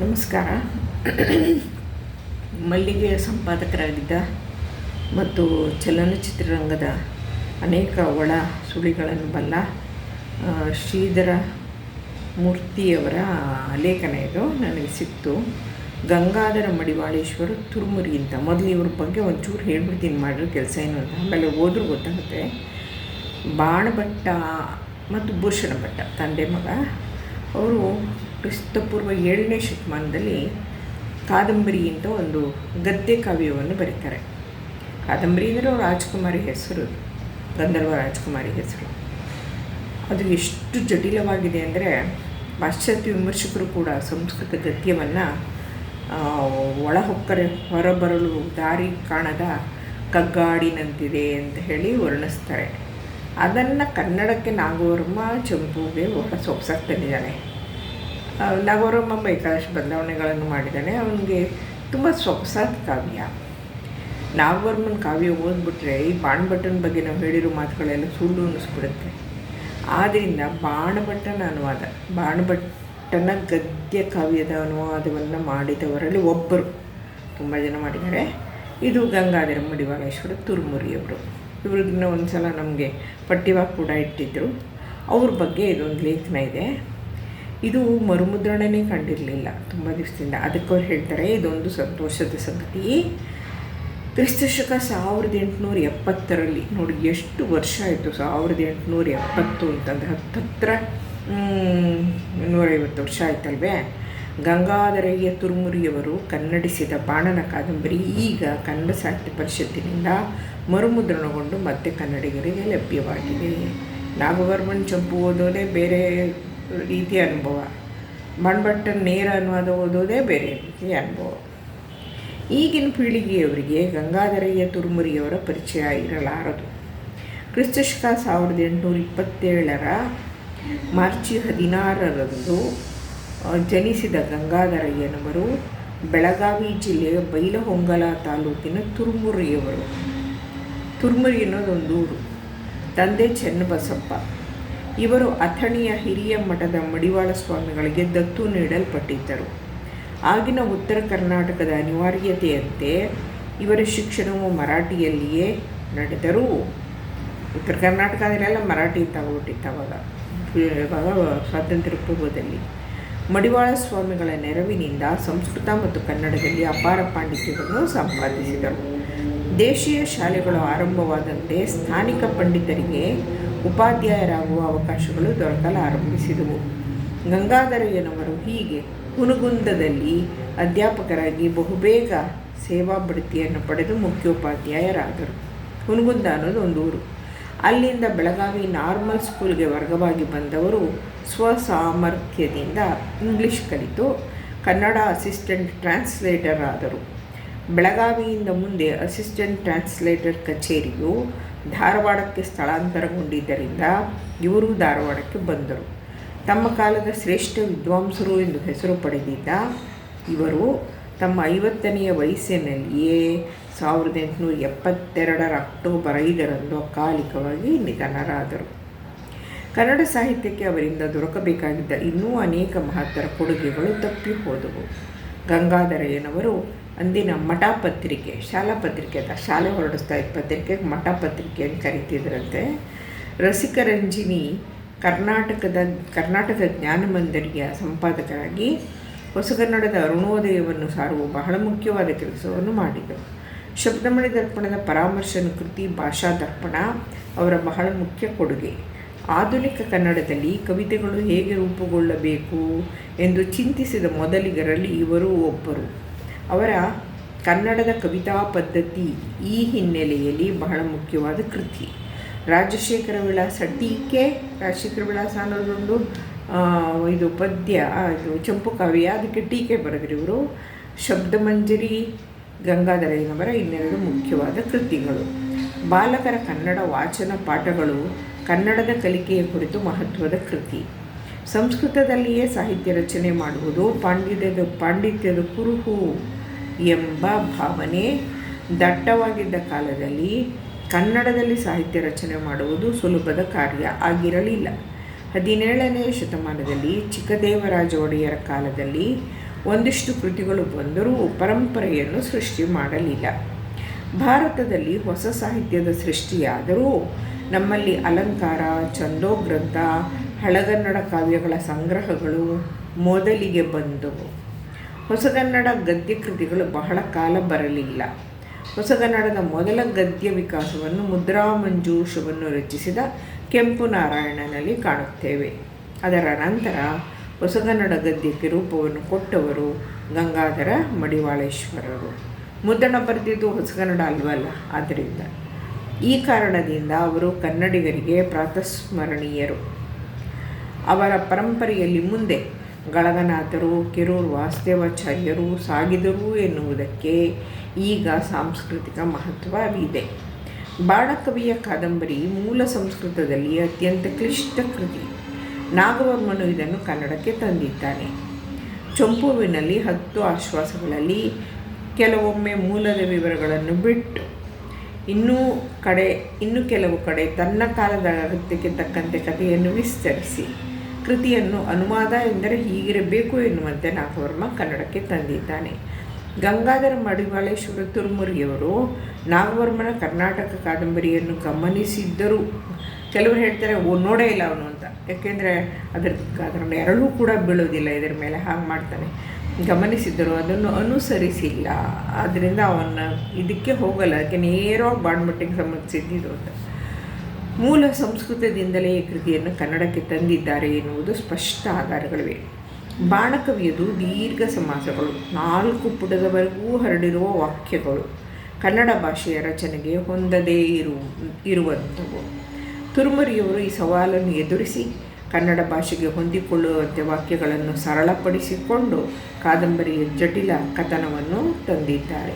ನಮಸ್ಕಾರ. ಮಲ್ಲಿಗೆಯ ಸಂಪಾದಕರಾಗಿದ್ದ ಮತ್ತು ಚಲನಚಿತ್ರರಂಗದ ಅನೇಕ ಒಳ ಸುಳಿಗಳನ್ನು ಬಲ್ಲ ಶ್ರೀಧರ ಮೂರ್ತಿಯವರ ಲೇಖನ ಇದು ನನಗೆ ಸಿಕ್ತು. ಗಂಗಾಧರ ಮಡಿವಾಳೇಶ್ವರ ತುರುಮುರಿ ಅಂತ. ಮೊದಲು ಇವ್ರ ಬಗ್ಗೆ ಒಂಚೂರು ಹೇಳ್ಬಿಡ್ತೀನಿ, ಮಾಡಿರೋ ಕೆಲಸ ಏನು ಅಂತ. ಆಮೇಲೆ ಹೋದ್ರೂ ಗೊತ್ತಾಗುತ್ತೆ. ಬಾಣಭಟ್ಟ ಮತ್ತು ಭೂಷಣ ಭಟ್ಟ ತಂದೆ ಮಗ. ಅವರು ಕ್ರಿಸ್ತಪೂರ್ವ ಏಳನೇ ಶತಮಾನದಲ್ಲಿ ಕಾದಂಬರಿ ಅಂತ ಒಂದು ಗದ್ಯ ಕಾವ್ಯವನ್ನು ಬರೀತಾರೆ. ಕಾದಂಬರಿ ಅಂದರೆ ರಾಜ್ಕುಮಾರಿ ಹೆಸರು, ಗಂಧರ್ವ ರಾಜ್ಕುಮಾರಿ ಹೆಸರು. ಅದು ಎಷ್ಟು ಜಟಿಲವಾಗಿದೆ ಅಂದರೆ ಪಾಶ್ಚಾತ್ಯ ವಿಮರ್ಶಕರು ಕೂಡ ಸಂಸ್ಕೃತ ಗದ್ಯವನ್ನು ಒಳಹೊಕ್ಕರೆ ಹೊರಬರಲು ದಾರಿ ಕಾಣದ ಕಗ್ಗಾಡಿನಂತಿದೆ ಅಂತ ಹೇಳಿ ವರ್ಣಿಸ್ತಾರೆ. ಅದನ್ನು ಕನ್ನಡಕ್ಕೆ ನಾಗವರ್ಮ, ಚಂಪುಗೆ ಹೊರ ಸೊಗಸಾಗಿ ತಂದಿದ್ದಾನೆ ಬೈಕಾಶ್ ಬದಲಾವಣೆಗಳನ್ನು ಮಾಡಿದ್ದಾನೆ. ಅವನಿಗೆ ತುಂಬ ಸೊಗಸಾದ ಕಾವ್ಯ. ನಾಗವರ್ಮನ ಕಾವ್ಯ ಓದ್ಬಿಟ್ರೆ ಈ ಬಾಣಭಟ್ಟನ ಬಗ್ಗೆ ನಾವು ಹೇಳಿರೋ ಮಾತುಗಳೆಲ್ಲ ಸುಳ್ಳು ಅನ್ನಿಸ್ಬಿಡುತ್ತೆ. ಆದ್ದರಿಂದ ಬಾಣಭಟ್ಟನ ಅನುವಾದ, ಬಾಣಭಟ್ಟನ ಗದ್ಯ ಕಾವ್ಯದ ಅನುವಾದವನ್ನು ಮಾಡಿದವರಲ್ಲಿ ಒಬ್ಬರು ತುಂಬ ಜನ ಮಾಡಿದ್ದಾರೆ. ಇದು ಗಂಗಾಧರ ಮಡಿವಾಳೇಶ್ವರ ತುರುಮುರಿಯವರು. ಇವ್ರನ್ನ ಒಂದು ಸಲ ನಮಗೆ ಪಟ್ಟಿವಾಗ ಕೂಡ ಇಟ್ಟಿದ್ದರು ಅವ್ರ ಬಗ್ಗೆ ಇದೊಂದು ಲೇಖನ ಇದೆ. ಇದು ಮರುಮುದ್ರಣನೇ ಕಂಡಿರಲಿಲ್ಲ ತುಂಬ ದಿವಸದಿಂದ. ಅದಕ್ಕೆ ಅವ್ರು ಹೇಳ್ತಾರೆ, ಇದೊಂದು ಸಂತೋಷದ ಸಂಗತಿ. ಕ್ರಿಸ್ತಶಕ ಸಾವಿರದ ಎಂಟುನೂರ ಎಪ್ಪತ್ತರಲ್ಲಿ ನೋಡಿ, ಎಷ್ಟು ವರ್ಷ ಆಯಿತು ಸಾವಿರದ ಎಂಟುನೂರ ಎಪ್ಪತ್ತು ಅಂತಂದರೆ, ಹತ್ತತ್ರ ನೂರೈವತ್ತು ವರ್ಷ ಆಯ್ತಲ್ವೇ? ಗಂಗಾಧರಯ್ಯ ತುರುಮುರಿಯವರು ಕನ್ನಡಿಸಿದ ಬಾಣನ ಕಾದಂಬರಿ ಈಗ ಕನ್ನಡ ಸಾಹಿತ್ಯ ಪರಿಷತ್ತಿನಿಂದ ಮರುಮುದ್ರಣಗೊಂಡು ಮತ್ತೆ ಕನ್ನಡಿಗರಿಗೆ ಲಭ್ಯವಾಗಿದೆ. ನಾಗವರ್ಮನ್ ಚಂಪು ಓದೋದೇ ಬೇರೆ ರೀತಿಯ ಅನುಭವ. ಬಾಣಭಟ್ಟನ ನೇರ ಅನುವಾದ ಓದೋದೇ ಬೇರೆ ರೀತಿಯ ಅನುಭವ. ಈಗಿನ ಪೀಳಿಗೆಯವರಿಗೆ ಗಂಗಾಧರಯ್ಯ ತುರುಮುರಿಯವರ ಪರಿಚಯ ಇರಲಾರದು. ಕ್ರಿಸ್ತಶಕ ಸಾವಿರದ ಎಂಟುನೂರ ಇಪ್ಪತ್ತೇಳರ ಮಾರ್ಚ್ ಹದಿನಾರರಂದು ಜನಿಸಿದ ಗಂಗಾಧರಯ್ಯನವರು ಬೆಳಗಾವಿ ಜಿಲ್ಲೆಯ ಬೈಲಹೊಂಗಲ ತಾಲೂಕಿನ ತುರುಮುರಿಯವರು. ತುರುಮುರಿ ಅನ್ನೋದೊಂದು ಊರು. ತಂದೆ ಚೆನ್ನಬಸಪ್ಪ. ಇವರು ಅಥಣಿಯ ಹಿರಿಯ ಮಠದ ಮಡಿವಾಳ ಸ್ವಾಮಿಗಳಿಗೆ ದತ್ತು ನೀಡಲ್ಪಟ್ಟಿದ್ದರು. ಆಗಿನ ಉತ್ತರ ಕರ್ನಾಟಕದ ಅನಿವಾರ್ಯತೆಯಂತೆ ಇವರ ಶಿಕ್ಷಣವು ಮರಾಠಿಯಲ್ಲಿಯೇ ನಡೆದರೂ ಉತ್ತರ ಕರ್ನಾಟಕದಲ್ಲೆಲ್ಲ ಮರಾಠಿ ತಗೊಬಿಟ್ಟಿತ್ತು ಅವಾಗ. ಸ್ವಾತಂತ್ರ್ಯ ಪೂರ್ವದಲ್ಲಿ ಮಡಿವಾಳ ಸ್ವಾಮಿಗಳ ನೆರವಿನಿಂದ ಸಂಸ್ಕೃತ ಮತ್ತು ಕನ್ನಡದಲ್ಲಿ ಅಪಾರ ಪಾಂಡಿತ್ಯವನ್ನು ಸಂಪಾದಿಸಿದರು. ದೇಶೀಯ ಶಾಲೆಗಳು ಆರಂಭವಾದಂತೆ ಸ್ಥಾನಿಕ ಪಂಡಿತರಿಗೆ ಉಪಾಧ್ಯಾಯರಾಗುವ ಅವಕಾಶಗಳು ದೊರಕಲಾರಂಭಿಸಿದವು ಗಂಗಾಧರಯ್ಯನವರು ಹೀಗೆ ಹುನಗುಂದದಲ್ಲಿ ಅಧ್ಯಾಪಕರಾಗಿ ಬಹುಬೇಗ ಸೇವಾ ಬಡ್ತಿಯನ್ನು ಪಡೆದು ಮುಖ್ಯೋಪಾಧ್ಯಾಯರಾದರು. ಹುನಗುಂದ ಅನ್ನೋದು ಒಂದು ಊರು. ಅಲ್ಲಿಂದ ಬೆಳಗಾವಿ ನಾರ್ಮಲ್ ಸ್ಕೂಲ್ಗೆ ವರ್ಗವಾಗಿ ಬಂದವರು ಸ್ವಸಾಮರ್ಥ್ಯದಿಂದ ಇಂಗ್ಲಿಷ್ ಕಲಿತು ಕನ್ನಡ ಅಸಿಸ್ಟೆಂಟ್ ಟ್ರಾನ್ಸ್ಲೇಟರ್ ಆದರು. ಬೆಳಗಾವಿಯಿಂದ ಮುಂದೆ ಅಸಿಸ್ಟೆಂಟ್ ಟ್ರಾನ್ಸ್ಲೇಟರ್ ಕಚೇರಿಯು ಧಾರವಾಡಕ್ಕೆ ಸ್ಥಳಾಂತರಗೊಂಡಿದ್ದರಿಂದ ಇವರು ಧಾರವಾಡಕ್ಕೆ ಬಂದರು. ತಮ್ಮ ಕಾಲದ ಶ್ರೇಷ್ಠ ವಿದ್ವಾಂಸರು ಎಂದು ಹೆಸರು ಪಡೆದಿದ್ದ ಇವರು ತಮ್ಮ ಐವತ್ತನೆಯ ವಯಸ್ಸಿನಲ್ಲಿಯೇ ಸಾವಿರದ ಎಂಟುನೂರ ಎಪ್ಪತ್ತೆರಡರ ಅಕ್ಟೋಬರ್ ಐದರಂದು ಅಕಾಲಿಕವಾಗಿ ನಿಧನರಾದರು. ಕನ್ನಡ ಸಾಹಿತ್ಯಕ್ಕೆ ಅವರಿಂದ ದೊರಕಬೇಕಾಗಿದ್ದ ಇನ್ನೂ ಅನೇಕ ಮಹತ್ತರ ಕೊಡುಗೆಗಳು ತಪ್ಪಿ ಹೋದವು. ಗಂಗಾಧರಯ್ಯನವರು ಅಂದಿನ ಮಠ ಪತ್ರಿಕೆ ಶಾಲಾ ಪತ್ರಿಕೆ ಅಂತ ಶಾಲೆ ಹೊರಡಿಸ್ತಾ ಇದ್ದ ಪತ್ರಿಕೆ ಮಠ ಪತ್ರಿಕೆ ಅಂತ ಕರಿತಿದ್ರಂತೆ. ರಸಿಕರಂಜಿನಿ ಕರ್ನಾಟಕದ, ಕರ್ನಾಟಕ ಜ್ಞಾನಮಂದಿರಿಯ ಸಂಪಾದಕರಾಗಿ ಹೊಸಗನ್ನಡದ ಅರುಣೋದಯವನ್ನು ಸಾರುವ ಬಹಳ ಮುಖ್ಯವಾದ ಕೆಲಸವನ್ನು ಮಾಡಿದರು. ಶಬ್ದಮಣಿ ದರ್ಪಣದ ಪರಾಮರ್ಶನ ಕೃತಿ ಭಾಷಾ ದರ್ಪಣ ಅವರ ಬಹಳ ಮುಖ್ಯ ಕೊಡುಗೆ. ಆಧುನಿಕ ಕನ್ನಡದಲ್ಲಿ ಕವಿತೆಗಳು ಹೇಗೆ ರೂಪುಗೊಳ್ಳಬೇಕು ಎಂದು ಚಿಂತಿಸಿದ ಮೊದಲಿಗರಲ್ಲಿ ಇವರು ಒಬ್ಬರು. ಅವರ ಕನ್ನಡದ ಕವಿತಾ ಪದ್ಧತಿ ಈ ಹಿನ್ನೆಲೆಯಲ್ಲಿ ಬಹಳ ಮುಖ್ಯವಾದ ಕೃತಿ. ರಾಜಶೇಖರ ವಿಳಾಸ ಟೀಕೆ ರಾಜಶೇಖರ ವಿಳಾಸ ಅನ್ನೋದೊಂದು ಇದು ಪದ್ಯ ಇದು ಚಂಪು ಕಾವ್ಯ, ಅದಕ್ಕೆ ಟೀಕೆ ಬರೆದ್ರು ಶಬ್ದಮಂಜರಿ, ಗಂಗಾಧರಯ್ಯನವರ ಇನ್ನೆರಡು ಮುಖ್ಯವಾದ ಕೃತಿಗಳು. ಬಾಲಕರ ಕನ್ನಡ ವಾಚನ ಪಾಠಗಳು ಕನ್ನಡದ ಕಲಿಕೆಯ ಕುರಿತು ಮಹತ್ವದ ಕೃತಿ. ಸಂಸ್ಕೃತದಲ್ಲಿಯೇ ಸಾಹಿತ್ಯ ರಚನೆ ಮಾಡುವುದು ಪಾಂಡಿತ್ಯದ ಪಾಂಡಿತ್ಯದ ಕುರುಹು. ಎಂಬ ಭಾವನೆ ದಟ್ಟವಾಗಿದ್ದ ಕಾಲದಲ್ಲಿ ಕನ್ನಡದಲ್ಲಿ ಸಾಹಿತ್ಯ ರಚನೆ ಮಾಡುವುದು ಸುಲಭದ ಕಾರ್ಯ ಆಗಿರಲಿಲ್ಲ. ಹದಿನೇಳನೆಯ ಶತಮಾನದಲ್ಲಿ ಚಿಕ್ಕದೇವರಾಜ ಒಡೆಯರ ಕಾಲದಲ್ಲಿ ಒಂದಿಷ್ಟು ಕೃತಿಗಳು ಬಂದರೂ ಪರಂಪರೆಯನ್ನು ಸೃಷ್ಟಿ ಮಾಡಲಿಲ್ಲ. ಭಾರತದಲ್ಲಿ ಹೊಸ ಸಾಹಿತ್ಯದ ಸೃಷ್ಟಿಯಾದರೂ ನಮ್ಮಲ್ಲಿ ಅಲಂಕಾರ, ಛಂದೋಗ್ರಂಥ, ಹಳಗನ್ನಡ ಕಾವ್ಯಗಳ ಸಂಗ್ರಹಗಳು ಮೊದಲಿಗೆ ಬಂದವು. ಹೊಸಗನ್ನಡ ಗದ್ಯ ಕೃತಿಗಳು ಬಹಳ ಕಾಲ ಬರಲಿಲ್ಲ. ಹೊಸಗನ್ನಡದ ಮೊದಲ ಗದ್ಯ ವಿಕಾಸವನ್ನು ಮುದ್ರಾಮಂಜೂಷವನ್ನು ರಚಿಸಿದ ಕೆಂಪು ನಾರಾಯಣನಲ್ಲಿ ಕಾಣುತ್ತೇವೆ. ಅದರ ನಂತರ ಹೊಸಗನ್ನಡ ಗದ್ಯಕ್ಕೆ ರೂಪವನ್ನು ಕೊಟ್ಟವರು ಗಂಗಾಧರ ಮಡಿವಾಳೇಶ್ವರರು. ಮುದ್ದಣ ಬರೆದಿದ್ದು ಹೊಸಗನ್ನಡ ಅಲ್ವಲ್ಲ? ಆದ್ದರಿಂದ ಈ ಕಾರಣದಿಂದ ಅವರು ಕನ್ನಡಿಗರಿಗೆ ಪ್ರಾತಸ್ಮರಣೀಯರು. ಅವರ ಪರಂಪರೆಯಲ್ಲಿ ಮುಂದೆ ಗಳಗನಾಥರು ಕೆರೂರು ವಾಸುದೇವಾಚಾರ್ಯರು ಸಾಗಿದರು ಎನ್ನುವುದಕ್ಕೆ ಈಗ ಸಾಂಸ್ಕೃತಿಕ ಮಹತ್ವವಿದೆ. ಬಾಣಕವಿಯ ಕಾದಂಬರಿ ಮೂಲ ಸಂಸ್ಕೃತದಲ್ಲಿ ಅತ್ಯಂತ ಕ್ಲಿಷ್ಟ ಕೃತಿ. ನಾಗವರ್ಮನು ಇದನ್ನು ಕನ್ನಡಕ್ಕೆ ತಂದಿದ್ದಾನೆ. ಚಂಪುವಿನಲ್ಲಿ ಹತ್ತು ಆಶ್ವಾಸಗಳಲ್ಲಿ ಕೆಲವೊಮ್ಮೆ ಮೂಲದ ವಿವರಗಳನ್ನು ಬಿಟ್ಟು, ಇನ್ನೂ ಕಡೆ, ಇನ್ನು ಕೆಲವು ಕಡೆ ತನ್ನ ಕಾಲದ ಅಗತ್ಯಕ್ಕೆ ತಕ್ಕಂತೆ ಕಥೆಯನ್ನು ವಿಸ್ತರಿಸಿ. ಕೃತಿಯನ್ನು ಅನುವಾದ ಎಂದರೆ ಹೀಗಿರಬೇಕು ಎನ್ನುವಂತೆ ನಾಗವರ್ಮ ಕನ್ನಡಕ್ಕೆ ತಂದಿದ್ದಾನೆ. ಗಂಗಾಧರ ಮಡಿವಾಳೇಶ್ವರ ತುರ್ಮುರಿಯವರು ನಾಗವರ್ಮನ ಕರ್ನಾಟಕ ಕಾದಂಬರಿಯನ್ನು ಗಮನಿಸಿದ್ದರು. ಕೆಲವರು ಹೇಳ್ತಾರೆ, ಓ, ನೋಡೇ ಇಲ್ಲ ಅವನು ಅಂತ. ಯಾಕೆಂದರೆ ಅದ್ರ ಅದರ ಎರಡೂ ಕೂಡ ಬೀಳೋದಿಲ್ಲ, ಇದರ ಮೇಲೆ ಹಾಗೆ ಮಾಡ್ತಾನೆ. ಗಮನಿಸಿದ್ದರು, ಅದನ್ನು ಅನುಸರಿಸಿಲ್ಲ. ಆದ್ದರಿಂದ ಅವನ್ನ ಇದಕ್ಕೆ ಹೋಗಲ್ಲ ಅದಕ್ಕೆ ನೇರವಾಗಿ ಬಾಣ್ಮಟ್ಟಿಗೆ ಸಂಬಂಧಿಸಿದ್ದು ಅಂತ. ಮೂಲ ಸಂಸ್ಕೃತದಿಂದಲೇ ಈ ಕೃತಿಯನ್ನು ಕನ್ನಡಕ್ಕೆ ತಂದಿದ್ದಾರೆ ಎನ್ನುವುದು ಸ್ಪಷ್ಟ ಆಧಾರಗಳಿವೆ. ಬಾಣಕವಿಯದು ದೀರ್ಘ ಸಮಾಸಗಳು, ನಾಲ್ಕು ಪುಟದವರೆಗೂ ಹರಡಿರುವ ವಾಕ್ಯಗಳು. ಕನ್ನಡ ಭಾಷೆಯ ರಚನೆಗೆ ಹೊಂದದೇ ಇರು, ಇರುವಂಥವು. ತುರುಮರಿಯವರು ಈ ಸವಾಲನ್ನು ಎದುರಿಸಿ ಕನ್ನಡ ಭಾಷೆಗೆ ಹೊಂದಿಕೊಳ್ಳುವಂತೆ ವಾಕ್ಯಗಳನ್ನು ಸರಳಪಡಿಸಿಕೊಂಡು ಕಾದಂಬರಿಯ ಜಟಿಲ ಕಥನವನ್ನು ತಂದಿದ್ದಾರೆ.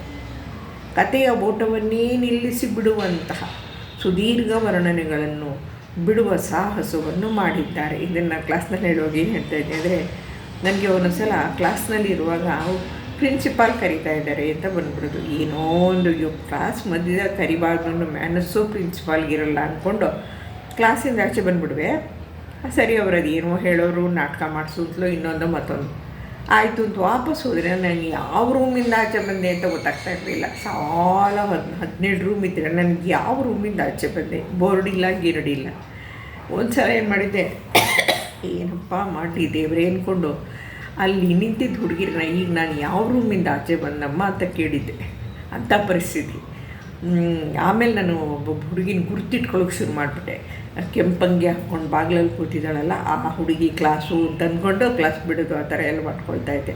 ಕಥೆಯ ಓಟವನ್ನೇ ನಿಲ್ಲಿಸಿ ಬಿಡುವಂತಹ ಸುದೀರ್ಘ ವರ್ಣನೆಗಳನ್ನು ಬಿಡುವ ಸಾಹಸವನ್ನು ಮಾಡಿದ್ದಾರೆ. ಇದನ್ನು ಕ್ಲಾಸ್ನಲ್ಲಿ ಹೇಳುವಾಗ ಏನು ಹೇಳ್ತಾ ಇದ್ದೆ. ಅಂದರೆ ನನಗೆ ಒಂದೊಂದು ಸಲ ಕ್ಲಾಸ್ನಲ್ಲಿ ಇರುವಾಗ ಪ್ರಿನ್ಸಿಪಾಲ್ ಕರಿತಾ ಇದ್ದಾರೆ ಅಂತ ಬಂದ್ಬಿಡೋದು. ಏನೋ ಒಂದು ಕ್ಲಾಸ್ ಮಧ್ಯದಲ್ಲಿ ಕರಿಬಾರ್ದು ಮ್ಯಾನಸ್ಸು ಪ್ರಿನ್ಸಿಪಾಲ್ಗಿರಲ್ಲ ಅಂದ್ಕೊಂಡು ಕ್ಲಾಸಿಂದ ಆಚೆ ಬಂದುಬಿಡುವೆ. ಸರಿ ಅವರು ಏನೋ ಹೇಳೋರು, ನಾಟಕ ಮಾಡಿಸೋದ್ಲು, ಇನ್ನೊಂದು ಮತ್ತೊಂದು. ಆಯಿತು ಅಂತ ವಾಪಸ್ ಹೋದರೆ ನಾನು ಯಾವ ರೂಮಿಂದ ಆಚೆ ಬಂದೆ ಅಂತ ಗೊತ್ತಾಗ್ತಾ ಇರಲಿಲ್ಲ. ಸಾಲ ಹದ್ ಹದಿನೇಳು ರೂಮ್ ಇದ್ದರೆ ನನಗೆ ಯಾವ ರೂಮಿಂದ ಆಚೆ ಬಂದೆ. ಬೋರ್ಡ್ ಇಲ್ಲ ಒಂದು ಸಲ ಏನು ಮಾಡಿದ್ದೆ, ಏನಪ್ಪ ಮಾಡಲಿ ದೇವರೇ ಅಂದ್ಕೊಂಡು ಅಲ್ಲಿ ನಿಂತಿದ್ದ ಹುಡುಗಿರನ್ನ ಈಗ ನಾನು ಯಾವ ರೂಮಿಂದ ಆಚೆ ಬಂದಮ್ಮ ಅಂತ ಕೇಳಿದ್ದೆ. ಅಂಥ ಪರಿಸ್ಥಿತಿ. ಆಮೇಲೆ ನಾನು ಒಬ್ಬ ಹುಡುಗಿನ ಗುರ್ತಿಟ್ಕೊಳ್ಳೋಕೆ ಶುರು ಮಾಡಿಬಿಟ್ಟೆ. ಕೆಂಪಂಗಿ ಹಾಕ್ಕೊಂಡು ಬಾಗಿಲಲ್ಲಿ ಕೂತಿದ್ದಾಳಲ್ಲ, ಆ ಹುಡುಗಿ ಕ್ಲಾಸು ಅಂತ ಅಂದ್ಕೊಂಡು ಕ್ಲಾಸ್ ಬಿಡೋದು ಆ ಥರ ಎಲ್ಲ ಮಾಡ್ಕೊಳ್ತಾ ಇದ್ದೆ.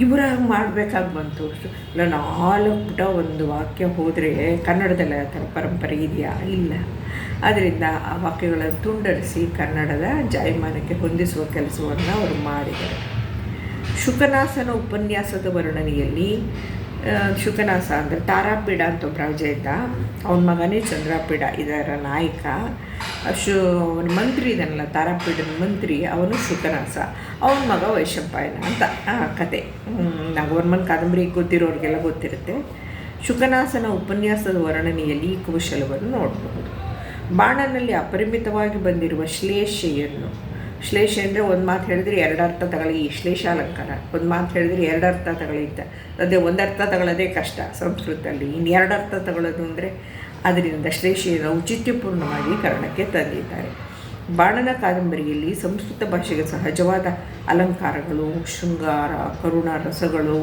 ಇವರಾಗಿ ಮಾಡಬೇಕಾಗಿ ಬಂತು. ಇಲ್ಲ ನಾಲ್ಕು ಪುಟ ಒಂದು ವಾಕ್ಯ ಹೋದರೆ ಕನ್ನಡದಲ್ಲಿ ಆ ಥರ ಪರಂಪರೆ ಇದೆಯಾ? ಇಲ್ಲ. ಆದ್ದರಿಂದ ಆ ವಾಕ್ಯಗಳನ್ನು ತುಂಡರಿಸಿ ಕನ್ನಡದ ಜಾಯಮಾನಕ್ಕೆ ಹೊಂದಿಸುವ ಕೆಲಸವನ್ನು ಅವರು ಮಾಡಿದ್ದಾರೆ. ಶುಕನಾಸನ ಉಪನ್ಯಾಸದ ವರ್ಣನೆಯಲ್ಲಿ ಶುಕನಾಸ ಅಂದರೆ ತಾರಾಪೀಡ ಅಂತ ಒಬ್ಬ ರಾಜ ಇದ್ದ. ಅವನ ಮಗನೇ ಚಂದ್ರಾಪೀಡ, ಇದರ ನಾಯಕ. ಶು ಅವನ ಮಂತ್ರಿ ಇದನ್ನಲ್ಲ ತಾರಾಪೀಡನ ಮಂತ್ರಿ, ಅವನು ಶುಕನಾಸ ಅವನ ಮಗ ವೈಶಂಪಾಯನ ಅಂತ ಕತೆ. ನಾಗವರ್ಮನ್ ಕಾದಂಬರಿ ಗೊತ್ತಿರೋರಿಗೆಲ್ಲ ಗೊತ್ತಿರುತ್ತೆ. ಶುಕನಾಸನ ಉಪನ್ಯಾಸದ ವರ್ಣನೆಯಲ್ಲಿ ಈ ಕೌಶಲವನ್ನು ನೋಡಬಹುದು ಬಾಣನಲ್ಲಿ ಅಪರಿಮಿತವಾಗಿ ಬಂದಿರುವ ಶ್ಲೇಷೆಯನ್ನು ಶ್ಲೇಷ ಅಂದರೆ ಒಂದು ಮಾತು ಹೇಳಿದ್ರೆ ಎರಡು ಅರ್ಥ ತಗೊಳ್ಳಿ ಶ್ಲೇಷ ಅಲಂಕಾರ. ಒಂದು ಮಾತು ಹೇಳಿದ್ರೆ ಎರಡು ಅರ್ಥ ತಗೊಳ್ಳಿದ್ದ ಅದೇ ಒಂದು ಅರ್ಥ ತಗೊಳ್ಳೋದೇ ಕಷ್ಟ ಸಂಸ್ಕೃತದಲ್ಲಿ. ಇನ್ನು ಎರಡು ಅರ್ಥ ತಗೊಳ್ಳೋದು ಅಂದರೆ ಅದರಿಂದ ಶ್ಲೇಷೆಯನ್ನು ಔಚಿತ್ಯಪೂರ್ಣವಾಗಿ ಕರ್ಣಕ್ಕೆ ತಂದಿದ್ದಾರೆ. ಬಾಣನ ಕಾದಂಬರಿಯಲ್ಲಿ ಸಂಸ್ಕೃತ ಭಾಷೆಗೆ ಸಹಜವಾದ ಅಲಂಕಾರಗಳು, ಶೃಂಗಾರ, ಕರುಣ ರಸಗಳು,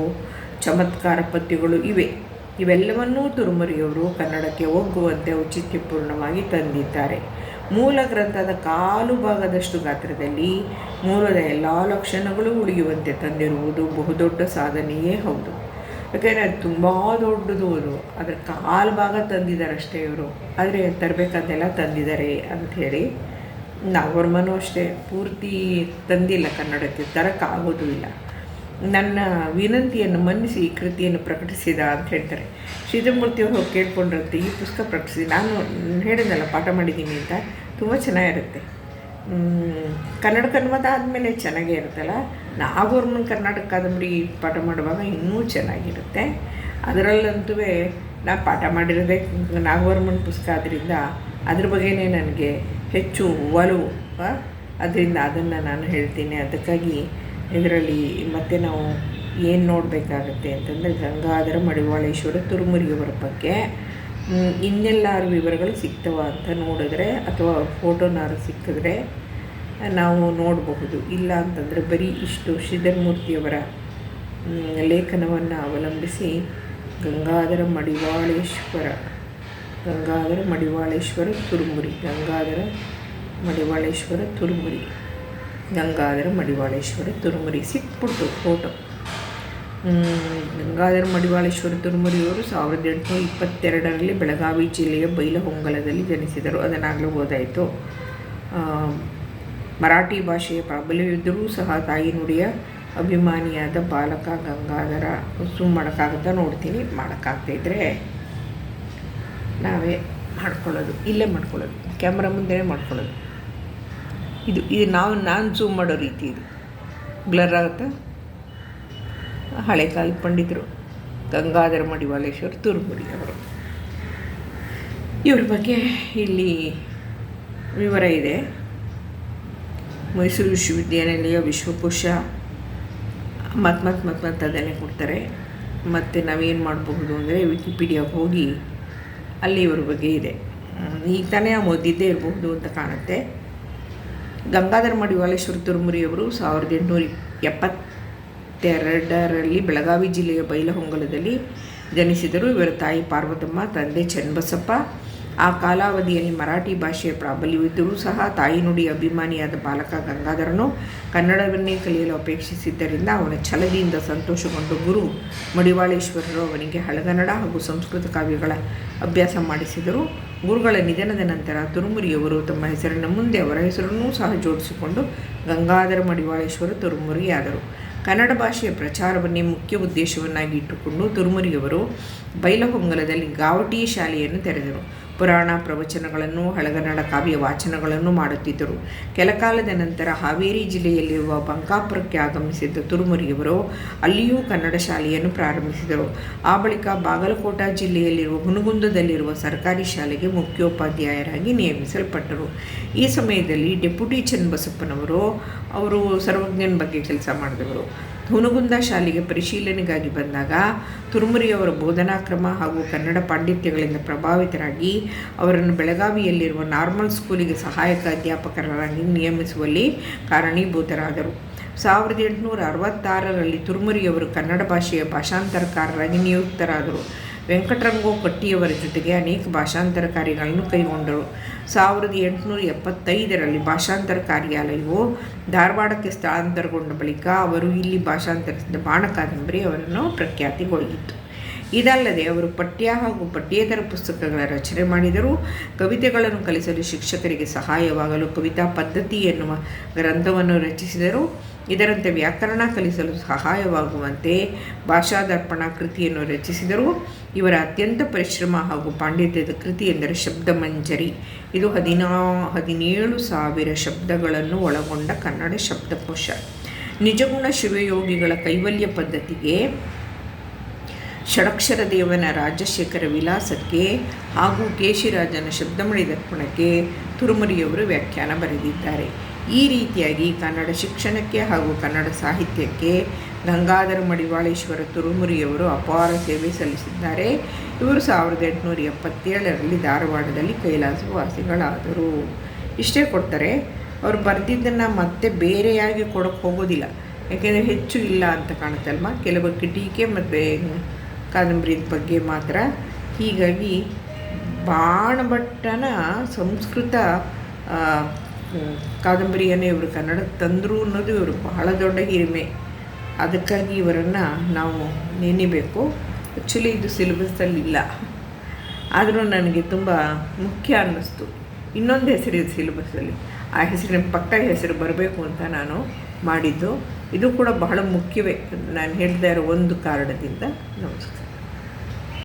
ಚಮತ್ಕಾರ ಪದ್ಯಗಳು ಇವೆ. ಇವೆಲ್ಲವನ್ನೂ ತುರುಮರಿಯವರು ಕನ್ನಡಕ್ಕೆ ಒಗ್ಗುವಂತೆ ಔಚಿತ್ಯಪೂರ್ಣವಾಗಿ ತಂದಿದ್ದಾರೆ. ಮೂಲ ಗ್ರಂಥದ ಕಾಲು ಭಾಗದಷ್ಟು ಗಾತ್ರದಲ್ಲಿ ಮೂಲದ ಎಲ್ಲ ಲಕ್ಷಣಗಳು ಉಳಿಯುವಂತೆ ತಂದಿರುವುದು ಬಹುದೊಡ್ಡ ಸಾಧನೆಯೇ ಹೌದು. ಯಾಕೆಂದರೆ ಅದು ತುಂಬ ದೊಡ್ಡದು ಅದು. ಅದರ ಕಾಲು ಭಾಗ ತಂದಿದ್ದಾರೆ ಅಷ್ಟೇ ಇವರು. ಆದರೆ ತರಬೇಕಾದ್ದೆಲ್ಲ ತಂದಿದ್ದಾರೆ ಅಂಥೇಳಿ ನಾಗವರ್ಮನೂ ಅಷ್ಟೇ ಪೂರ್ತಿ ತಂದಿಲ್ಲ ಕನ್ನಡಕ್ಕೆ. ತರೋಕ್ಕಾಗೋದು ಇಲ್ಲ. ನನ್ನ ವಿನಂತಿಯನ್ನು ಮನ್ನಿಸಿ ಈ ಕೃತಿಯನ್ನು ಪ್ರಕಟಿಸಿದ ಅಂತ ಹೇಳ್ತಾರೆ. ಶ್ರೀಧಮೂರ್ತಿಯವರು ಹೋಗಿ ಕೇಳ್ಕೊಂಡ್ರಂತೆ, ಈ ಪುಸ್ತಕ ಪ್ರಕಟಿಸಿ, ನಾನು ಹೇಳಿದ್ನಲ್ಲ, ಪಾಠ ಮಾಡಿದ್ದೀನಿ ಅಂತ, ತುಂಬ ಚೆನ್ನಾಗಿರುತ್ತೆ. ಕನ್ನಡ ಕನ್ನಡ ಆದಮೇಲೆ ಚೆನ್ನಾಗೇ ಇರುತ್ತಲ್ಲ? ನಾಗವರ್ಮನ್ ಕರ್ನಾಟಕ ಕಾದಂಬರಿ ಪಾಠ ಮಾಡುವಾಗ ಇನ್ನೂ ಚೆನ್ನಾಗಿರುತ್ತೆ. ಅದರಲ್ಲಂತೂ ನಾನು ಪಾಠ ಮಾಡಿರೋದೇ ನಾಗವರ್ಮನ್ ಪುಸ್ತಕ ಆದ್ದರಿಂದ ಅದ್ರ ಬಗ್ಗೆನೇ ನನಗೆ ಹೆಚ್ಚು ಒಲವು ಅದರಿಂದ ಅದನ್ನು ನಾನು ಹೇಳ್ತೀನಿ. ಅದಕ್ಕಾಗಿ ಇದರಲ್ಲಿ ಮತ್ತೆ ನಾವು ಏನು ನೋಡಬೇಕಾಗತ್ತೆ ಅಂತಂದರೆ ಗಂಗಾಧರ ಮಡಿವಾಳೇಶ್ವರ ತುರುಮುರಿಯವರ ಬಗ್ಗೆ ಇನ್ನೆಲ್ಲಾರು ವಿವರಗಳು ಸಿಗ್ತವ ಅಂತ ನೋಡಿದ್ರೆ ಅಥವಾ ಫೋಟೋನಾರು ಸಿಕ್ಕಿದ್ರೆ ನಾವು ನೋಡಬಹುದು. ಇಲ್ಲ ಅಂತಂದರೆ ಬರೀ ಇಷ್ಟು ಶ್ರೀಧರ್ಮೂರ್ತಿಯವರ ಲೇಖನವನ್ನು ಅವಲಂಬಿಸಿ ಗಂಗಾಧರ ಮಡಿವಾಳೇಶ್ವರ ಗಂಗಾಧರ ಮಡಿವಾಳೇಶ್ವರ ತುರುಮುರಿ, ಗಂಗಾಧರ ಮಡಿವಾಳೇಶ್ವರ ತುರುಮುರಿ. ಗಂಗಾಧರ ಮಡಿವಾಳೇಶ್ವರ ತುರುಮುರಿ ಸಿಕ್ಬಿಟ್ಟು ಫೋಟೋ. ಗಂಗಾಧರ ಮಡಿವಾಳೇಶ್ವರ ತುರುಮುರಿಯವರು ಸಾವಿರದ ಎಂಟುನೂರ ಇಪ್ಪತ್ತೆರಡರಲ್ಲಿ ಬೆಳಗಾವಿ ಜಿಲ್ಲೆಯ ಬೈಲಹೊಂಗಲದಲ್ಲಿ ಜನಿಸಿದರು. ಅದನ್ನಾಗಲೂ ಓದಾಯಿತು ಮರಾಠಿ ಭಾಷೆಯ ಪ್ರಾಬಲ್ಯವಿದ್ದರೂ ಸಹ ತಾಯಿ ನುಡಿಯ ಅಭಿಮಾನಿಯಾದ ಬಾಲಕ ಗಂಗಾಧರ ಸುಮ್ ಮಾಡೋಕ್ಕಾಗುತ್ತಾ ನೋಡ್ತೀನಿ. ಮಾಡೋಕ್ಕಾಗ್ತಾಯಿದ್ರೆ ನಾವೇ ಮಾಡ್ಕೊಳ್ಳೋದು. ಇಲ್ಲೇ ಮಾಡ್ಕೊಳ್ಳೋದು. ಕ್ಯಾಮ್ರಾ ಮುಂದೆ ಮಾಡ್ಕೊಳ್ಳೋದು. ಇದು ಇದು ನಾವು, ನಾನು ಝೂಮ್ ಮಾಡೋ ರೀತಿ ಇದು. ಬ್ಲರ್ ಆಗುತ್ತಾ? ಹಳೆ ಕಾಲ ಪಂಡಿತರು, ಗಂಗಾಧರ ಮಡಿವಾಳೇಶ್ವರ ತುರುಮುಡಿ ಅವರು. ಇವ್ರ ಬಗ್ಗೆ ಇಲ್ಲಿ ವಿವರ ಇದೆ. ಮೈಸೂರು ವಿಶ್ವವಿದ್ಯಾನಿಲಯ ವಿಶ್ವಕೋಶ. ಮತ್ತು ಮತ್ತು ಮತ್ತು ಮತ್ತು ಅದನ್ನೇ ಕೊಡ್ತಾರೆ. ಮತ್ತು ನಾವೇನು ಮಾಡಬಹುದು ಅಂದರೆ ವಿಕಿಪೀಡಿಯಾಗೆ ಹೋಗಿ ಅಲ್ಲಿ ಇವ್ರ ಬಗ್ಗೆ ಇದೆ. ಈಗ ತಾನೇ ಓದಿದ್ದೇ ಇರಬಹುದು ಅಂತ ಕಾಣುತ್ತೆ. ಗಂಗಾಧರ ಮಡಿವಾಳೇಶ್ವರ ತುರುಮುರಿಯವರು ಸಾವಿರದ ಎಂಟುನೂರ ಎಪ್ಪತ್ತೆರಡರಲ್ಲಿ ಬೆಳಗಾವಿ ಜಿಲ್ಲೆಯ ಬೈಲಹೊಂಗಲದಲ್ಲಿ ಜನಿಸಿದರು. ಇವರ ತಾಯಿ ಪಾರ್ವತಮ್ಮ, ತಂದೆ ಚನ್ನಬಸಪ್ಪ. ಆ ಕಾಲಾವಧಿಯಲ್ಲಿ ಮರಾಠಿ ಭಾಷೆಯ ಪ್ರಾಬಲ್ಯವಿದ್ದರೂ ಸಹ ತಾಯಿ ನುಡಿ ಅಭಿಮಾನಿಯಾದ ಬಾಲಕ ಗಂಗಾಧರನು ಕನ್ನಡವನ್ನೇ ಕಲಿಯಲು ಅಪೇಕ್ಷಿಸಿದ್ದರಿಂದ ಅವನ ಛಲದಿಂದ ಸಂತೋಷಗೊಂಡು ಗುರು ಮಡಿವಾಳೇಶ್ವರರು ಅವನಿಗೆ ಹಳಗನ್ನಡ ಹಾಗೂ ಸಂಸ್ಕೃತ ಕಾವ್ಯಗಳ ಅಭ್ಯಾಸ ಮಾಡಿಸಿದರು. ಗುರುಗಳ ನಿಧನದ ನಂತರ ತುರುಮುರಿಯವರು ತಮ್ಮ ಹೆಸರಿನ ಮುಂದೆ ಅವರ ಹೆಸರನ್ನೂ ಸಹ ಜೋಡಿಸಿಕೊಂಡು ಗಂಗಾಧರ ಮಡಿವಾಳೇಶ್ವರ ತುರುಮುರಿಯಾದರು. ಕನ್ನಡ ಭಾಷೆಯ ಪ್ರಚಾರವನ್ನೇ ಮುಖ್ಯ ಉದ್ದೇಶವನ್ನಾಗಿ ಇಟ್ಟುಕೊಂಡು ತುರುಮುರಿಯವರು ಬೈಲಹೊಂಗಲದಲ್ಲಿ ಗಾವಟಿ ಶಾಲೆಯನ್ನು ತೆರೆದರು. ಪುರಾಣ ಪ್ರವಚನಗಳನ್ನು, ಹಳಗನ್ನಡ ಕಾವ್ಯ ವಾಚನಗಳನ್ನು ಮಾಡುತ್ತಿದ್ದರು. ಕೆಲಕಾಲದ ನಂತರ ಹಾವೇರಿ ಜಿಲ್ಲೆಯಲ್ಲಿರುವ ಬಂಕಾಪುರಕ್ಕೆ ಆಗಮಿಸಿದ್ದ ತುರುಮುರಿಯವರು ಅಲ್ಲಿಯೂ ಕನ್ನಡ ಶಾಲೆಯನ್ನು ಪ್ರಾರಂಭಿಸಿದರು. ಆ ಬಳಿಕ ಬಾಗಲಕೋಟ ಜಿಲ್ಲೆಯಲ್ಲಿರುವ ಹುನಗುಂದದಲ್ಲಿರುವ ಸರ್ಕಾರಿ ಶಾಲೆಗೆ ಮುಖ್ಯೋಪಾಧ್ಯಾಯರಾಗಿ ನೇಮಿಸಲ್ಪಟ್ಟರು. ಈ ಸಮಯದಲ್ಲಿ ಡೆಪ್ಯೂಟಿ ಚನ್ನಬಸಪ್ಪನವರು ಅವರು ಸರ್ವಜ್ಞನ ಬಗ್ಗೆ ಕೆಲಸ ಮಾಡಿದವರು. ಹುನಗುಂದ ಶಾಲೆಗೆ ಪರಿಶೀಲನೆಗಾಗಿ ಬಂದಾಗ ತುರುಮುರಿಯವರ ಬೋಧನಾ ಕ್ರಮ ಹಾಗೂ ಕನ್ನಡ ಪಾಂಡಿತ್ಯಗಳಿಂದ ಪ್ರಭಾವಿತರಾಗಿ ಅವರನ್ನು ಬೆಳಗಾವಿಯಲ್ಲಿರುವ ನಾರ್ಮಲ್ ಸ್ಕೂಲಿಗೆ ಸಹಾಯಕ ಅಧ್ಯಾಪಕರಾಗಿ ನಿಯಮಿಸುವಲ್ಲಿ ಕಾರಣೀಭೂತರಾದರು. ಸಾವಿರದ ಎಂಟುನೂರ ಅರವತ್ತಾರರಲ್ಲಿ ತುರುಮುರಿಯವರು ಕನ್ನಡ ಭಾಷೆಯ ಭಾಷಾಂತರಕಾರರಾಗಿ ನಿಯುಕ್ತರಾದರು. ವೆಂಕಟರಂಗೋ ಕಟ್ಟಿಯವರ ಜೊತೆಗೆ ಅನೇಕ ಭಾಷಾಂತರ ಕಾರ್ಯಗಳನ್ನು ಕೈಗೊಂಡರು. ಸಾವಿರದ ಎಂಟುನೂರ ಎಪ್ಪತ್ತೈದರಲ್ಲಿ ಭಾಷಾಂತರ ಕಾರ್ಯಾಲಯವು ಧಾರವಾಡಕ್ಕೆ ಸ್ಥಳಾಂತರಗೊಂಡ ಬಳಿಕ ಅವರು ಇಲ್ಲಿ ಭಾಷಾಂತರಿಸಿದ ಬಾಣ ಕಾದಂಬರಿ ಅವರನ್ನು ಪ್ರಖ್ಯಾತಿಗೊಳಿಸಿತು ಇದಲ್ಲದೆ ಅವರು ಪಠ್ಯ ಹಾಗೂ ಪಠ್ಯೇತರ ಪುಸ್ತಕಗಳ ರಚನೆ ಮಾಡಿದರು. ಕವಿತೆಗಳನ್ನು ಕಲಿಸಲು ಶಿಕ್ಷಕರಿಗೆ ಸಹಾಯವಾಗಲು ಕವಿತಾ ಪದ್ಧತಿ ಎನ್ನುವ ಗ್ರಂಥವನ್ನು ರಚಿಸಿದರು. ಇದರಂತೆ ವ್ಯಾಕರಣ ಕಲಿಸಲು ಸಹಾಯವಾಗುವಂತೆ ಭಾಷಾದರ್ಪಣ ಕೃತಿಯನ್ನು ರಚಿಸಿದರು. ಇವರ ಅತ್ಯಂತ ಪರಿಶ್ರಮ ಹಾಗೂ ಪಾಂಡಿತ್ಯದ ಕೃತಿ ಎಂದರೆ ಶಬ್ದಮಂಜರಿ. ಇದು ಹದಿನಾ, ಹದಿನೇಳು ಸಾವಿರ ಶಬ್ದಗಳನ್ನು ಒಳಗೊಂಡ ಕನ್ನಡ ಶಬ್ದಕೋಶ. ನಿಜಗುಣ ಶಿವಯೋಗಿಗಳ ಕೈವಲ್ಯ ಪದ್ಧತಿಗೆ ಷಡಕ್ಷರ ದೇವನ ರಾಜಶೇಖರ ವಿಲಾಸಕ್ಕೆ ಹಾಗೂ ಕೇಶಿರಾಜನ ಶಬ್ದಮಣಿ ದರ್ಪಣಕ್ಕೆ ತುರುಮುರಿಯವರು ವ್ಯಾಖ್ಯಾನ ಬರೆದಿದ್ದಾರೆ. ಈ ರೀತಿಯಾಗಿ ಕನ್ನಡ ಶಿಕ್ಷಣಕ್ಕೆ ಹಾಗೂ ಕನ್ನಡ ಸಾಹಿತ್ಯಕ್ಕೆ ಗಂಗಾಧರ ಮಡಿವಾಳೇಶ್ವರ ತುರುಮುರಿಯವರು ಅಪಾರ ಸೇವೆ ಸಲ್ಲಿಸಿದ್ದಾರೆ. ಇವರು ಸಾವಿರದ ಎಂಟುನೂರ ಎಪ್ಪತ್ತೇಳರಲ್ಲಿ ಧಾರವಾಡದಲ್ಲಿ ಕೈಲಾಸವಾಸಿಗಳಾದರು. ಇಷ್ಟೇ ಕೊಡ್ತಾರೆ ಅವರು ಬರೆದಿದ್ದನ್ನು ಮತ್ತೆ ಬೇರೆಯಾಗಿ ಕೊಡೋಕ್ಕೆ ಹೋಗೋದಿಲ್ಲ. ಯಾಕೆಂದರೆ ಹೆಚ್ಚು ಇಲ್ಲ ಅಂತ ಕಾಣುತ್ತಲ್ವ ಕೆಲವಕ್ಕೆ ಟೀಕೆ ಮತ್ತು ಕಾದಂಬರಿ ಬಗ್ಗೆ ಮಾತ್ರ. ಹೀಗಾಗಿ ಬಾಣಭಟ್ಟನ ಸಂಸ್ಕೃತ ಕಾದಂಬರಿಯನ್ನೇ ಇವರು ಕನ್ನಡಕ್ಕೆ ತಂದರು ಅನ್ನೋದು ಇವರು ಬಹಳ ದೊಡ್ಡ ಹಿರಿಮೆ. ಅದಕ್ಕಾಗಿ ಇವರನ್ನು ನಾವು ನೆನೆಬೇಕು. ಆ್ಯಕ್ಚುಲಿ ಇದು ಸಿಲೆಬಸ್ಸಲ್ಲಿಲ್ಲ ಆದರೂ ನನಗೆ ತುಂಬ ಮುಖ್ಯ ಅನ್ನಿಸ್ತು. ಇನ್ನೊಂದು ಹೆಸರಿದೆ ಸಿಲೆಬಸ್ಸಲ್ಲಿ ಆ ಹೆಸರಿನ ಪಕ್ಕ ಹೆಸರು ಬರಬೇಕು ಅಂತ ನಾನು ಮಾಡಿದ್ದು. ಇದು ಕೂಡ ಬಹಳ ಮುಖ್ಯವೇ. ನಾನು ಹೇಳ್ತಾ ಇರೋ ಒಂದು ಕಾರಣದಿಂದ. ನಮಸ್ಕಾರ.